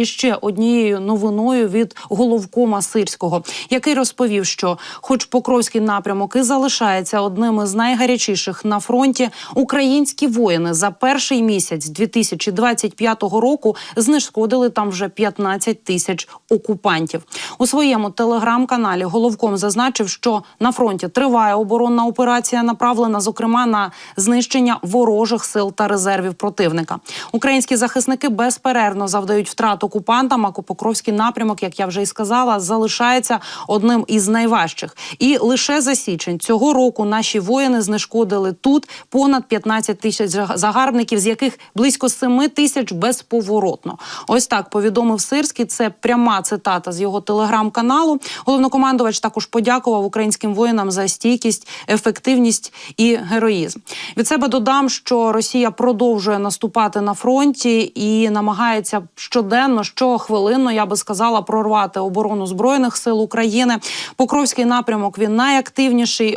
іще однією новиною від головкома Сирського, який розповів, що, хоч Покровський напрямок і залишається одним із найгарячіших на фронті, українські воїни за перший місяць 2025 року знешкодили там вже 15 тисяч окупантів. У своєму телеграм-каналі головком зазначив, що на фронті триває оборонна операція, направлена зокрема на знищення ворожих сил та резервів противника. Українські захисники безперервно завдають втрат окупантам. А Покровський напрямок, як я вже і сказала, залишається одним із найважчих. І лише за січень цього року наші воїни знешкодили тут понад 15 тисяч загарбників, з яких близько 7 тисяч безповоротно. Ось так повідомив Сирський. Це пряма цитата з його телеграм-каналу. Головнокомандувач також подякував українським воїнам за стійкість, ефективність і героїзм. Від себе додам, що Росія продовжує наступати на фронті і намагається щоденно, щохвилинно, я би сказала, прорвати оборону збройних сил України. Покровський напрямок він найактивніший.